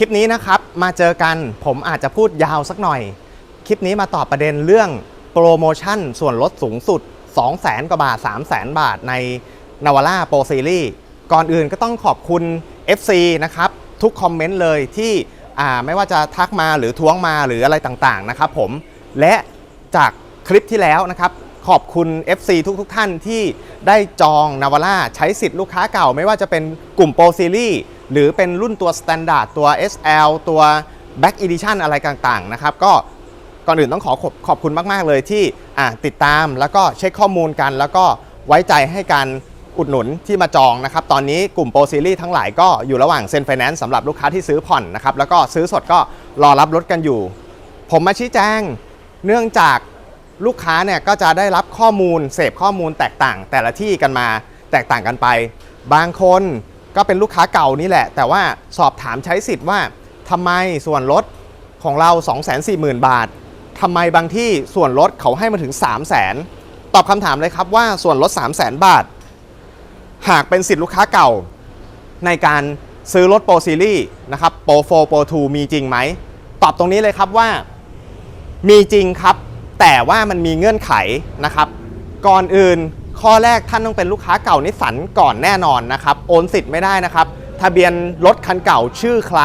ลิปนี้นะครับมาเจอกันผมอาจจะพูดยาวสักหน่อย คลิปนี้มาตอบประเด็นเรื่องโปรโมชั่นส่วนลดสูงสุด 200,000 กว่าบาท 300,000 บาทในนาวาร่าโปรซีรีส์ก่อนอื่นก็ต้องขอบคุณ FC นะครับทุกคอมเมนต์เลยที่อ่าไม่ว่าจะทักมาหรือท้วงมาหรืออะไรต่างๆนะครับผมและจากคลิปที่แล้วนะครับขอบคุณ FC ทุกๆทท่านที่ได้จองนาวาร่าใช้สิทธิ์ลูกค้าเก่า ไม่ว่าจะเป็นกลุ่มโปรซีรีส์ หรือเป็นรุ่นตัว Standard ตัว SL ตัว Back Edition อะไรต่างๆนะครับก็ก่อนอื่นต้องขอขอบขอบคุณมาก ๆ เลยที่ติดตามแล้วก็เช็คข้อมูลกัน แล้วก็ไว้ใจให้การอุดหนุนที่มาจองนะครับ ตอนนี้กลุ่มโปรซีรีส์ทั้งหลายก็อยู่ระหว่างเซ็นไฟแนนซ์สำหรับลูกค้าที่ซื้อผ่อนนะครับ แล้วก็ซื้อสดก็รอรับรถกันอยู่ ผมมาชี้แจง เนื่องจากลูกค้าเนี่ยก็จะได้รับข้อมูลเสพข้อมูลแตกต่าง แต่ละที่กันมาแตกต่างกันไป บางคน ก็เป็นลูกค้าเก่านี่แหละ แต่ว่าสอบถามใช้สิทธิ์ว่าทำไมส่วนลดของเรา 240,000 บาททำไมบางที่ส่วนลดเขาให้มาถึง 300,000 ตอบคำถามเลยครับว่าส่วนลด 300,000 บาท หากเป็นสิทธิ์ลูกค้าเก่า ในการซื้อรถโปรซีรีส์นะครับโปร4โปร2มีจริงไหม ตอบตรงนี้เลยครับว่า มีจริงครับ แต่ว่ามันมีเงื่อนไขนะครับ ก่อนอื่น ข้อแรกท่านต้องเป็นลูกค้าเก่านิสสันก่อนแน่นอนนะครับ โอนสิทธิ์ไม่ได้นะครับ ทะเบียนรถคันเก่าชื่อใคร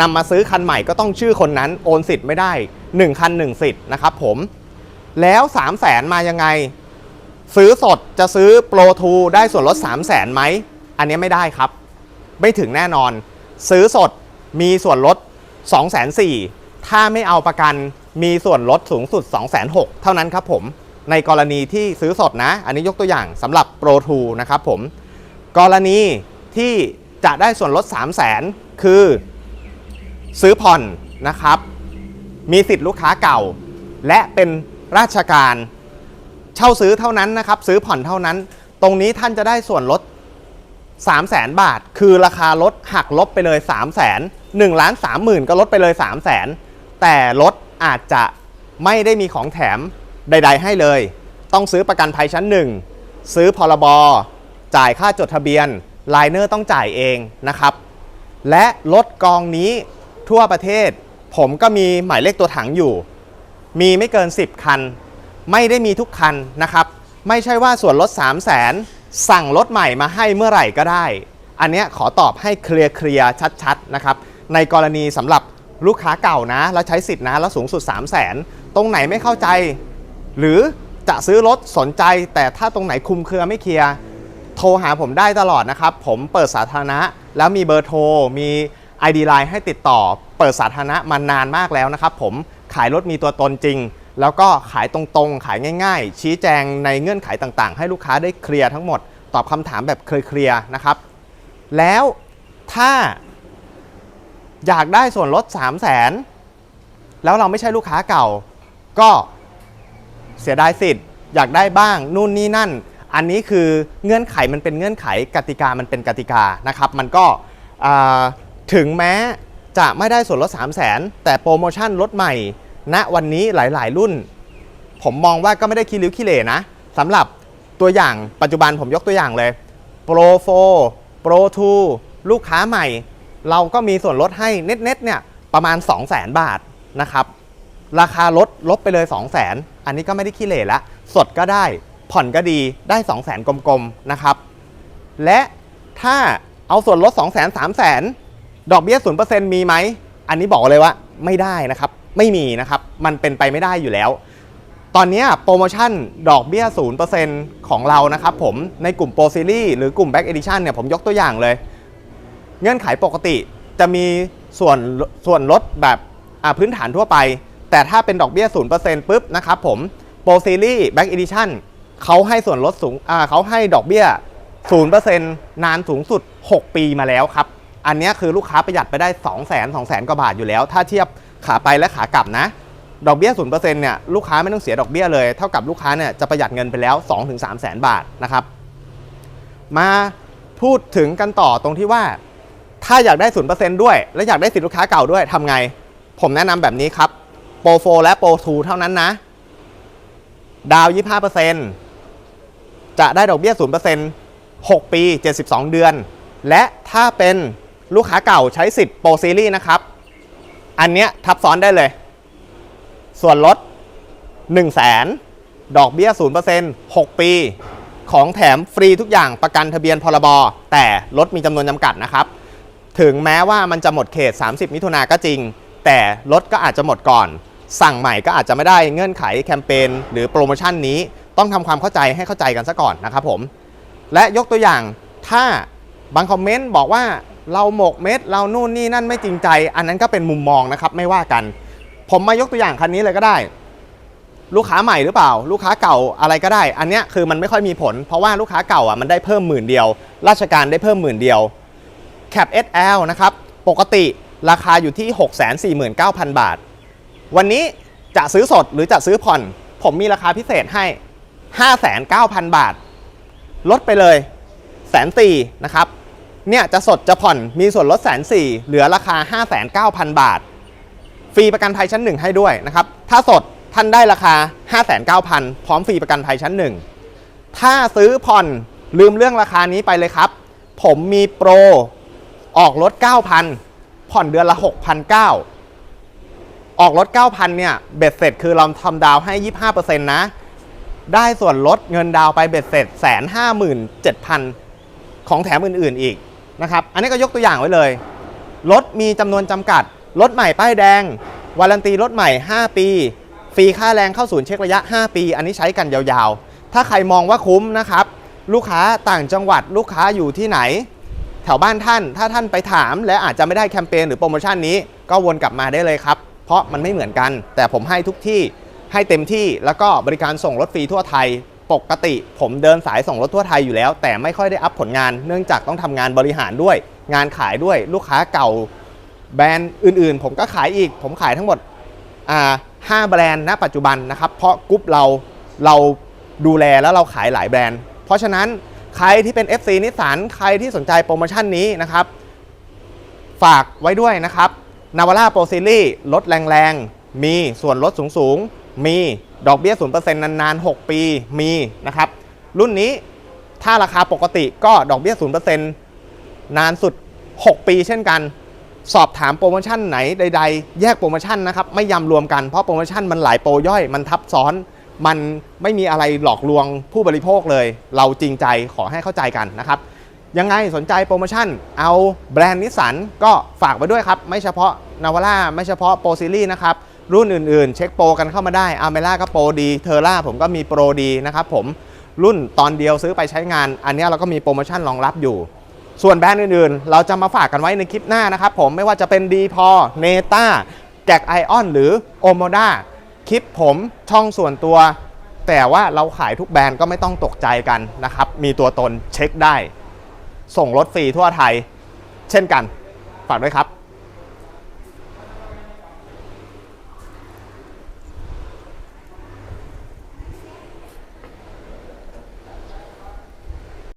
นำมาซื้อคันใหม่ก็ต้องชื่อคนนั้นโอนสิทธิ์ไม่ได้ 1 คัน 1 สิทธิ์นะครับผม แล้ว3 0 0แสนมายังไง ซื้อสดจะซื้อโปรทูได้ส่วนลด3 0 0แสนไหม อันนี้ไม่ได้ครับ ไม่ถึงแน่นอน ซื้อสดมีส่วนลด 2 4 0 0 0ถ้าไม่เอาประกันมีส่วนลดสูงสุด 2 6 0 0 0เท่านั้นครับผม ในกรณีที่ซื้อสดนะ อันนี้ยกตัวอย่างสำหรับโปรทูนะครับผม กรณีที่จะได้ส่วนลด 3 0 0 0 0 0คือซื้อผ่อนนะครับ มีสิทธิ์ลูกค้าเก่า และเป็นราชการเช่าซื้อเท่านั้นนะครับ ซื้อผ่อนเท่านั้น ตรงนี้ท่านจะได้ส่วนลด 3 0 0แสนบาท คือราคารถหักลบไปเลย 3 0 0แสน1ล้าน3หมื่นก็ลดไปเลย 3 0 0แสนแต่รถอาจจะไม่ได้มีของแถม ใด ๆ ให้เลย ต้องซื้อประกันภัยชั้น 1 ซื้อพรบจ่ายค่าจดทะเบียนไลเนอร์ต้องจ่ายเองนะครับ และรถกองนี้ทั่วประเทศ ผมก็มีหมายเลขตัวถังอยู่ มีไม่เกิน 10 คัน ไม่ได้มีทุกคันนะครับ ไม่ใช่ว่าส่วนลด 3 0 0แสนสั่งรถใหม่มาให้เมื่อไหร่ก็ได้ อันเนี้ยขอตอบให้เคลียร์เคลียร์ชัดๆนะครับ ในกรณีสำหรับลูกค้าเก่านะ แล้วใช้สิทธินะ แล้วสูงสุด 3 0 0แสนตรงไหนไม่เข้าใจ หรือจะซื้อรถสนใจแต่ถ้าตรงไหนคุมเครือไม่เคลียร์โทรหาผมได้ตลอดนะครับ ผมเปิดสาธารณะ แล้วมีเบอร์โทร มี ID Line ให้ติดต่อ เปิดสาธารณะมานานมากแล้วนะครับผมขายรถมีตัวตนจริง แล้วก็ขายตรงๆ ขายง่าย ๆ ชี้แจงในเงื่อนไขต่างๆ ให้ลูกค้าได้เคลียร์ทั้งหมด ตอบคำถามแบบเคลียร์ๆนะครับ แล้วถ้าอยากได้ส่วนลด 3 0 0แสนแล้วเราไม่ใช่ลูกค้าเก่า ก็ เสียดายสิทธิ์อยากได้บ้างนู่นนี่นั่น อันนี้คือเงื่อนไขมันเป็นเงื่อนไขกติกามันเป็นกติกานะครับ มันก็ถึงแม้จะไม่ได้ส่วนลด 3 0 0แสนแต่โปรโมชั่นลดใหม่ณวันนี้หลาย ๆ รุ่น ผมมองว่าก็ไม่ได้คิริ้วขี้เหร่นะสำหรับตัวอย่างปัจจุบันผมยกตัวอย่างเลย Pro 4 Pro 2 ลูกค้าใหม่ เราก็มีส่วนลดให้เน็ตๆเนี่ยประมาณ 2 0 0 0 0 0บาทนะครับ ราคาลดลบไปเลย 2 0 0 0 0 0 อันนี้ก็ไม่ได้ขี้เหร่ละ สดก็ได้ผ่อนก็ดีได้ 2 0 0 0 0 0กลมๆนะครับ และถ้าเอาส่วนลด 2 0 0 0 0 0 3 0 0 0 0ดอกเบี้ย0%มีไหม อันนี้บอกเลยว่าไม่ได้นะครับ ไม่มีนะครับ มันเป็นไปไม่ได้อยู่แล้ว ตอนนี้โปรโมชั่นดอกเบี้ย0%ของเรานะครับผมในกลุ่มโปรซีรีส์หรือกลุ่ม Back Edition เนี่ยผมยกตัวอย่างเลย เงื่อนไขปกติจะมีส่วนส่วนลดแบบพื้นฐานทั่วไป แต่ถ้าเป็นดอกเบี้ย0%ปุ๊บนะครับผมโปรซีรีส์ Back Edition เขาให้ส่วนลดสูงอ่าเขาให้ดอกเบี้ย 0%นานสูงสุด 6 ปีมาแล้วครับ อันนี้คือลูกค้าประหยัดไปได้ 2 0 0 0 0 0 2 0 0 0 0กว่าบาทอยู่แล้ว ถ้าเทียบขาไปและขากลับนะ ดอกเบี้ย 0%เนี่ยลูกค้าไม่ต้องเสียดอกเบี้ยเลย เท่ากับลูกค้าเนี่ยจะประหยัดเงินไปแล้ว 2-3 แสนบาทนะครับมาพูดถึงกันต่อตรงที่ว่า ถ้าอยากได้ 0%ด้วย และอยากได้สิทธิลูกค้าเก่าด้วยทำไง ผมแนะนำแบบนี้ครับ โปร4และโปร2เท่านั้นนะ ดาว 25%จะได้ดอกเบี้ย 0% 6 ปี 72 เดือน และถ้าเป็นลูกค้าเก่าใช้สิทธิ์โปรซีรีส์นะครับ อันเนี้ยทับซ้อนได้เลย ส่วนลด 1 0 0 0 0แสนดอกเบี้ย 0% 6 ปี ของแถมฟรีทุกอย่างประกันทะเบียนพรบ แต่รถมีจำนวนจำกัดนะครับ ถึงแม้ว่ามันจะหมดเขต 30 มิถุนาก็จริง แต่รถก็อาจจะหมดก่อน สั่งใหม่ก็อาจจะไม่ได้เงื่อนไขแคมเปญหรือโปรโมชั่นนี้ต้องทำความเข้าใจให้เข้าใจกันซะก่อนนะครับผมและยกตัวอย่างถ้าบางคอมเมนต์บอกว่าเราหมกเม็ดเรานู่นนี่นั่นไม่จริงใจ อันนั้นก็เป็นมุมมองนะครับไม่ว่ากัน ผมมายกตัวอย่างคันนี้เลยก็ได้ ลูกค้าใหม่หรือเปล่า ลูกค้าเก่าอะไรก็ได้ อันเนี้ยคือมันไม่ค่อยมีผล เพราะว่าลูกค้าเก่าอะมันได้เพิ่มหมื่นเดียว ราชการได้เพิ่มหมื่นเดียวแคป SL นะครับปกติราคาอยู่ที่ 649,000 บาท วันนี้จะซื้อสดหรือจะซื้อผ่อน ผมมีราคาพิเศษให้ 59,000 บาท ลดไปเลยแสนสี่นะครับ เนี่ยจะสดจะผ่อนมีส่วนลดแสนสี่เหลือราคา 59,000 บาท ฟรีประกันภัยชั้น1ให้ด้วยนะครับ ถ้าสดท่านได้ราคา 59,000 พร้อมฟรีประกันภัยชั้น1ถ้าซื้อผ่อนลืมเรื่องราคานี้ไปเลยครับ ผมมีโปรออกรถ 9,000 ผ่อนเดือนละ 6,900 ออกรถ 9,000 เนี่ย เบ็ดเสร็จคือเราทำดาวให้ 25%นะ ได้ส่วนลดเงินดาวไปเบ็ดเสร็จแสนห้าหมื่นเจ็ดพันของแถมอื่นๆอีกนะครับ อันนี้ก็ยกตัวอย่างไว้เลย รถมีจำนวนจำกัด รถใหม่ป้ายแดง วารันตีรถใหม่ 5 ปี ฟรีค่าแรงเข้าศูนย์เช็คระยะ 5 ปี อันนี้ใช้กันยาวๆ ถ้าใครมองว่าคุ้มนะครับ ลูกค้าต่างจังหวัด ลูกค้าอยู่ที่ไหน แถวบ้านท่าน ถ้าท่านไปถาม และอาจจะไม่ได้แคมเปญหรือโปรโมชั่นนี้ ก็วนกลับมาได้เลยครับ เพราะมันไม่เหมือนกัน แต่ผมให้ทุกที่ให้เต็มที่แล้วก็บริการส่งรถฟรีทั่วไทย ปกติ ผมเดินสายส่งรถทั่วไทยอยู่แล้ว แต่ไม่ค่อยได้อัพผลงาน เนื่องจากต้องทำงานบริหารด้วย งานขายด้วยลูกค้าเก่า แบรนด์อื่นๆ ผมก็ขายอีก ผมขายทั้งหมดห้าแบรนด์ณปัจจุบันนะครับ เพราะกรุ๊ปเราเราดูแลแล้วเราขายหลายแบรนด์ เพราะฉะนั้นใครที่เป็น FC นิสสันใครที่สนใจโปรโมชั่นนี้นะครับ ฝากไว้ด้วยนะครับ นาวาร่าโปรซีรีลดแรงๆ มีส่วนลดสูงๆ มีดอกเบี้ย 0%นานๆ 6 ปีมีนะครับ รุ่นนี้ถ้าราคาปกติก็ดอกเบี้ย 0%นานสุด 6 ปีเช่นกัน สอบถามโปรโมชั่นไหนใดๆ แยกโปรโมชั่นนะครับ ไม่ยำรวมกันเพราะโปรโมชั่นมันหลายโปรย่อยมันทับซ้อน มันไม่มีอะไรหลอกลวงผู้บริโภคเลย เราจริงใจขอให้เข้าใจกันนะครับ ยังไงสนใจโปรโมชั่น เอาแบรนด์นิสสันก็ฝากไว้ด้วยครับ ไม่เฉพาะนาวาร่าไม่เฉพาะโปรซีรีส์นะครับ รุ่นอื่นๆ เช็คโปรกันเข้ามาได้อาเมล่าก็โปรดีเทอร่าผมก็มีโปรดีนะครับผมรุ่นตอนเดียวซื้อไปใช้งาน อันนี้เราก็มีโปรโมชั่นรองรับอยู่ ส่วนแบรนด์อื่นๆ เราจะมาฝากกันไว้ในคลิปหน้านะครับผมไม่ว่าจะเป็นดีพอเนต้าแจกไอออนหรือโอโมด้าคลิปผมช่องส่วนตัว แต่ว่าเราขายทุกแบรนด์ก็ไม่ต้องตกใจกันนะครับมีตัวตนเช็คได้ ส่งรถฟรีทั่วไทย เช่นกัน ฝากด้วยครับ